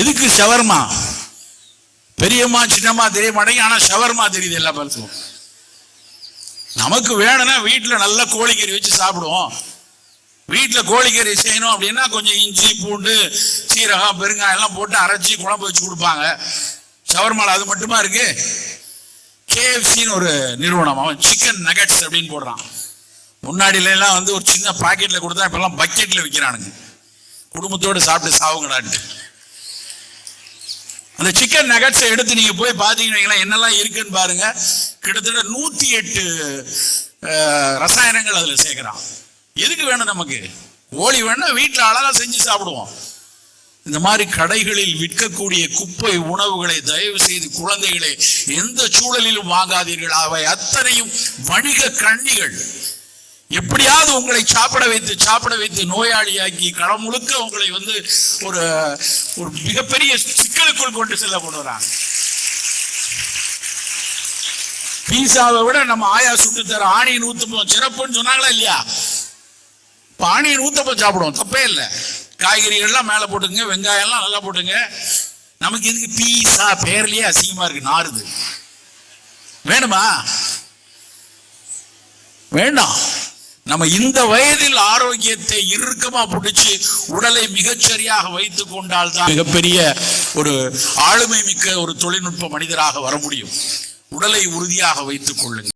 எதுக்கு ஷவர்மா பெரியம்மா சின்னம்மா தெரிய மாட்டேங்க ஆனா ஷவர்மா தெரியுது எல்லா பேருக்கும் நமக்கு வேணும்னா வீட்டில் நல்ல கோழிக்கறி வச்சு சாப்பிடுவோம். வீட்டில் கோழிக்கறி செய்யணும் அப்படின்னா கொஞ்சம் இஞ்சி பூண்டு சீரகம் பெருங்காயம் எல்லாம் போட்டு அரைச்சி குழம்பு வச்சு கொடுப்பாங்க. ஷவர்மால அது மட்டுமா இருக்கு? கேஎஃப்சின்னு ஒரு நிறுவனம் அவன் சிக்கன் நகட்ஸ் அப்படின்னு போடுறான். முன்னாடியிலாம் வந்து ஒரு சின்ன பாக்கெட்டில் கொடுத்தா இப்பெல்லாம் பக்கெட்டில் விற்கிறானுங்க குடும்பத்தோடு சாப்பிட்டு சாவுங்கடான்ட்டு. அந்த சிக்கன் நகட்ஸை எடுத்து நீங்க போய் பாத்தீங்கன்னா வைங்களேன், என்னெல்லாம் இருக்குன்னு பாருங்க. கிட்டத்தட்ட நூத்தி எட்டு ரசாயனங்கள் அதுல சேர்க்கிறான். எதுக்கு வேணும் நமக்கு? ஓலி வேணா வீட்டுல அழகா செஞ்சு சாப்பிடுவோம். இந்த மாதிரி கடைகளில் விற்கக்கூடிய குப்பை உணவுகளை தயவு செய்து குழந்தைகளை எந்த சூழலிலும் வாங்காதீர்கள். அவை அத்தனையும் வணிக கண்ணிகள். எப்படியாவது உங்களை சாப்பிட வைத்து சாப்பிட வைத்து நோயாளியாக்கி களம் முழுக்க உங்களை வந்து ஒரு ஒரு மிகப்பெரிய சிக்கலுக்குள் கொண்டு செல்ல கொண்டு வராங்க. பீஸாவை விட நம்ம ஆயா சுட்டு தர ஆணியின் ஊத்தப்பம் சிறப்புன்னு சொன்னாங்களா இல்லையா? இப்ப ஆணியின் ஊத்தப்பம் சாப்பிடுவோம் தப்பே இல்லை. காய்கறிகள்லாம் மேலே போட்டுங்க வெங்காயம்லாம் நல்லா போட்டுங்க. நமக்கு எதுக்கு பீஸா பேர்லயே அசிங்கமா இருக்கு நாறுது. வேணுமா? வேண்டாம். நம்ம இந்த வயதில் ஆரோக்கியத்தை இறுக்கமா பிடிச்சி உடலை மிகச்சரியாக வைத்துக் கொண்டால் தான் மிகப்பெரிய ஒரு ஆளுமை மிக்க ஒரு தொழில்நுட்ப மனிதராக வர முடியும். உடலை உறுதியாக வைத்துக் கொள்ளுங்கள்.